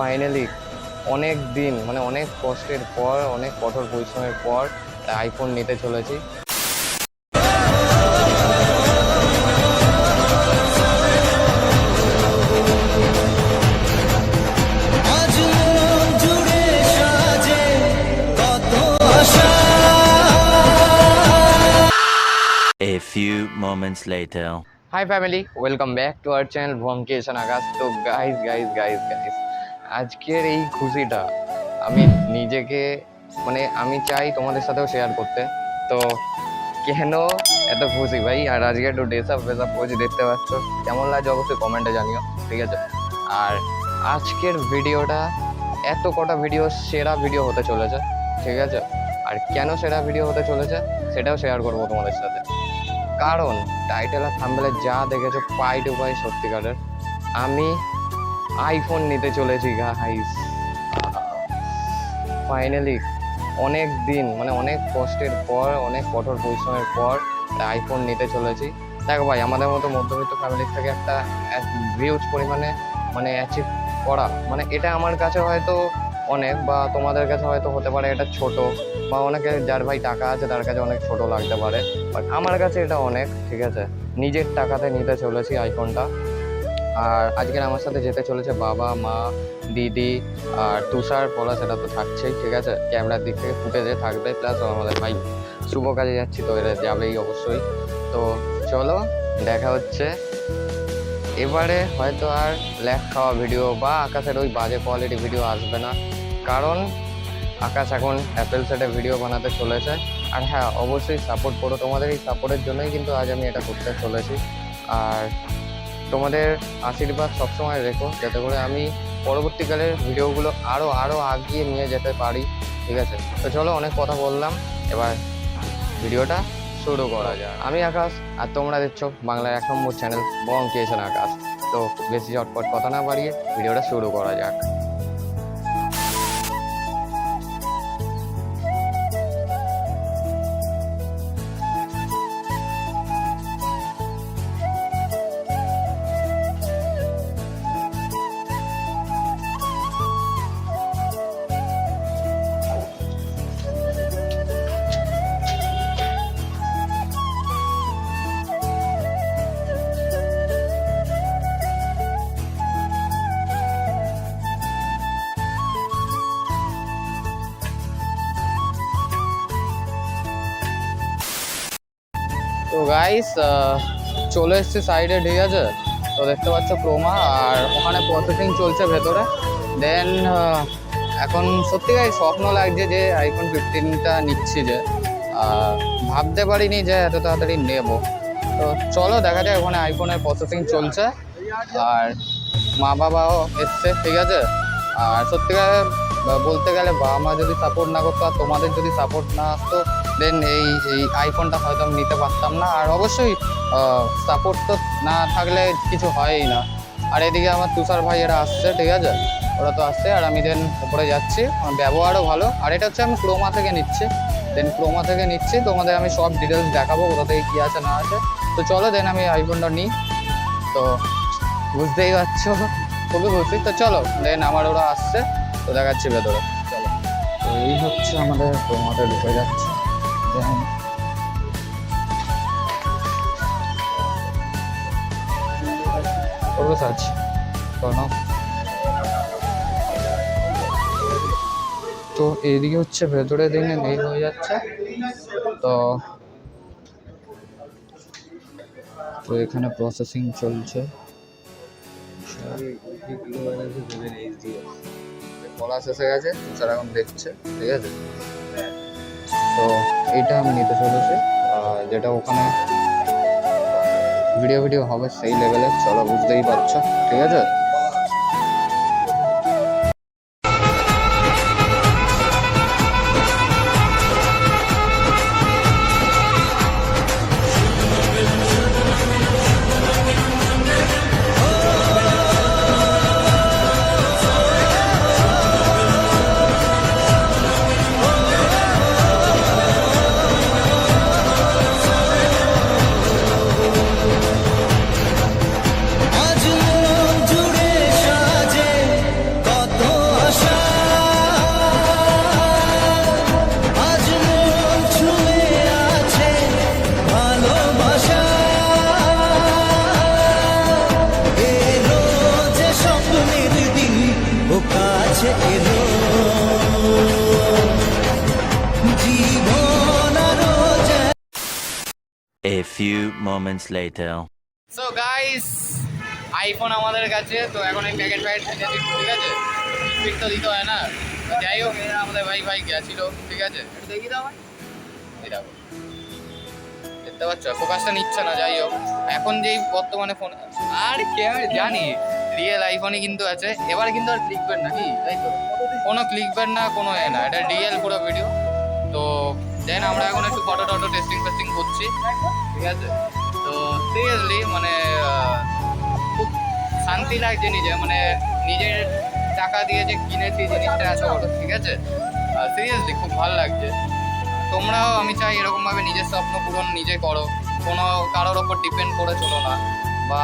Finally অনেক দিন মানে অনেক কষ্টের পর অনেক কঠোর পরিশ্রমের পর আইফোন নিতে চলেছি। A few moments later. Hi family welcome back to our channel ভমকেশন Akash তো গাইজ গাইজ গাইজ গাইজ আজকের এই খুশিটা আমি নিজেকে মানে আমি চাই তোমাদের সাথেও শেয়ার করতে। তো কেন এত খুশি ভাই? আর আজকে একটু ড্রেস আপ ফেস আপ করছি, দেখতে পাচ্ছ? কেমন লাগছে অবশ্যই কমেন্টে জানিও, ঠিক আছে? আর আজকের ভিডিওটা এত কটা ভিডিও সেরা ভিডিও হতে চলেছে, ঠিক আছে? আর কেন সেরা ভিডিও হতে চলেছে, সেটাও শেয়ার করব তোমাদের সাথে। কারণ টাইটেল আর থাম্বেলে যা দেখেছ, পাই টু পাই সত্যিকারের। আমি আইফোন নিতে চলেছি গাইস ফাইনালি অনেক দিন মানে অনেক কষ্টের পর, অনেক কঠোর পরিশ্রমের পর আইফোন নিতে চলেছি। দেখো ভাই, আমাদের মতো মধ্যবিত্ত ফ্যামিলির থেকে একটা ভিউজ পরিমাণে মানে অ্যাচিভ করা মানে এটা আমার কাছে হয়তো অনেক বা তোমাদের কাছে হয়তো হতে পারে এটা ছোট বা অনেকে যার ভাই টাকা আছে তার কাছে অনেক ছোট লাগতে পারে বাট আমার কাছে এটা অনেক, ঠিক আছে? নিজের টাকাতে নিতে চলেছি আইফোনটা আর আজকের আমার সাথে যেতে চলেছে বাবা, মা, দিদি আর তুষার পলা সেটা তো থাকছেই, ঠিক আছে? ক্যামেরার দিক থেকে ফুটেজে থাকবে, প্লাস আমাদের ভাই শুভ কাজে যাচ্ছি, তো এরা যাবেই অবশ্যই। তো চলো, দেখা হচ্ছে। এবারে হয়তো আর ল্যাক খাওয়া ভিডিও বা আকাশের ওই বাজে কোয়ালিটি ভিডিও আসবে না। কারণ আকাশ এখন অ্যাপেল সেটে ভিডিও বানাতে চলেছে। আর হ্যাঁ অবশ্যই সাপোর্ট করো। তোমাদের এই সাপোর্টের জন্যই কিন্তু আজ আমি এটা করতে চলেছি। আর তোমাদের আশীর্বাদ সবসময় রেখো, যাতে করে আমি পরবর্তীকালে ভিডিওগুলো আরও আরও আগিয়ে নিয়ে যেতে পারি, ঠিক আছে? তো চলো অনেক কথা বললাম, এবার ভিডিওটা শুরু করা যায় আমি আকাশ, আর তোমরা দেখছ বাংলার এক নম্বর চ্যানেল বং কেছেন আকাশ। তো বেশি চটপট কথা না বাড়িয়ে ভিডিওটা শুরু করা যাক। গাইস চলে এসছে সাইডে ঠিক আছে? তো দেখতে পাচ্ছ ক্রোমা আর ওখানে প্রসেসিং চলছে ভেতরে। দেন এখন সত্যি গাই স্বপ্ন লাগছে যে আইফোন ফিফটিনটা নিচ্ছি যে। ভাবতে পারিনি যে এত তাড়াতাড়ি নেব। তো চলো, দেখা যায় ওখানে আইফোনের প্রসেসিং চলছে। আর মা বাবাও এসছে, ঠিক আছে? আর সত্যিকার বলতে গেলে বাবা মা যদি সাপোর্ট না করতো, আর তোমাদের যদি সাপোর্ট না আসতো দেন এই এই আইফোনটা হয়তো নিতে পারতাম না। আর অবশ্যই সাপোর্ট তো না থাকলে কিছু হয়ই না। আর এদিকে আমার তুষার ভাই এরা আসছে, ঠিক আছে? ওরা তো আসছে, আর আমি দেন উপরে যাচ্ছি। আমার ব্যবহারও ভালো। আর এটা হচ্ছে আমি ক্রোমা থেকে নিচ্ছি। দেন ক্রোমা থেকে নিচ্ছি। তোমাদের আমি সব ডিটেলস দেখাবো, কোথা থেকে কী আছে, না আছে। তো চলো দেন আমি আইফোনটা নিই। তো বুঝতেই পারছ? খুবই খুশি। তো চলো দেন আমার ওরা আসছে। তো দেখাচ্ছি ভেতরে। চলো। তো এই হচ্ছে আমাদের ক্রোমাতে ঢুকে যাচ্ছে। দেন করব সার্চ কোনো তো এইদিকে হচ্ছে ভেতরে দিনে নেই হয়ে যাচ্ছে। তো তো এখানে প্রসেসিং চলছে। পলাশ এসে গেছে তুষার এখন দেখছে, ঠিক আছে? তো এইটা আমি নিতে চলেছি। যেটা ওখানে ভিডিও ভিডিও হবে সেই লেভেলে চলো বুঝতেই পারছ, ঠিক আছে? A few moments later. So guys iPhone আমাদের কাছে, তো এখন এই প্যাকেট প্যাকেট ঠিক আছে? স্পিড তো দিতে হয় না? তো যাই হোক আমাদের ভাই ভাই গেছিল, ঠিক আছে? দেখি দাও ভাই এই দেখো। দেখতে পাচ্ছ? ফোকাসটা নিচ্ছে না, যাই হোক। এখন যেই বর্তমানে ফোন আর কে জানি? রিয়েল আইফোনই কিন্তু আছে। এবার কিন্তু আর ক্লিকবেন না কি তাই তো? কোনো ক্লিকবেন না, কোনো এ না। এটা রিয়েল পুরো ভিডিও তো যাই না আমরা এখন একটু ফটো টটো টেস্টিং ফেস্টিং করছি। ঠিক আছে? তো সিরিয়াসলি মানে খুব শান্তি লাগছে নিজে মানে নিজের টাকা দিয়ে যে কিনেছি জিনিসটা এত বড়, ঠিক আছে? সিরিয়াসলি খুব ভালো লাগছে। তোমরাও, আমি চাই এরকমভাবে নিজের স্বপ্ন পূরণ নিজে করো। কোনো কারোর ওপর ডিপেন্ড করে চলো না, বা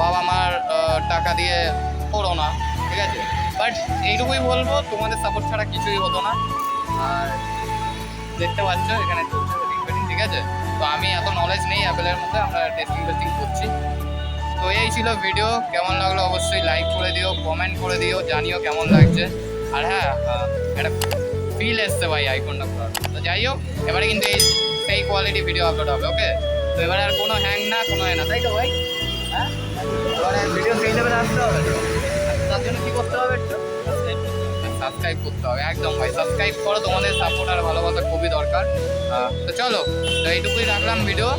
বাবা মার টাকা দিয়ে করো না, ঠিক আছে? বাট এইটুকুই বলব, তোমাদের সাপোর্ট ছাড়া কিছুই হতো না। আর দেখতে পাচ্ছ, এখানে চলছে ঠিক আছে? তো আমি এত নলেজ নেই অ্যাপেলের মধ্যে, আমরা টেস্টিং টেস্টিং করছি। তো এই ছিল ভিডিও কেমন লাগল অবশ্যই লাইক করে দিও কমেন্ট করে দিও, জানিও কেমন লাগছে। আর হ্যাঁ একটা ফিল এসছে ভাই আইফোনটা পুরো। তো যাই হোক, এবারে কিন্তু এই সেই কোয়ালিটি ভিডিও আপলোড হবে ওকে তো এবারে আর কোনো হ্যাং না, কোনো এ না, তাই তো ভাই? হ্যাঁ? ভিডিও সেই লেভেলে আসতে হবে তার জন্য কি করতে হবে একটু? সাবস্ক্রাইব করতে হবে। একদম ভাই সাবস্ক্রাইব করো, তোমাদের সাপোর্ট আর ভালোবাসা খুবই দরকার। তো চলো, তো এইটুকুই রাখলাম ভিডিও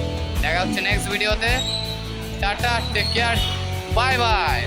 দেখা হচ্ছে নেক্সট ভিডিওতে tata take care bye bye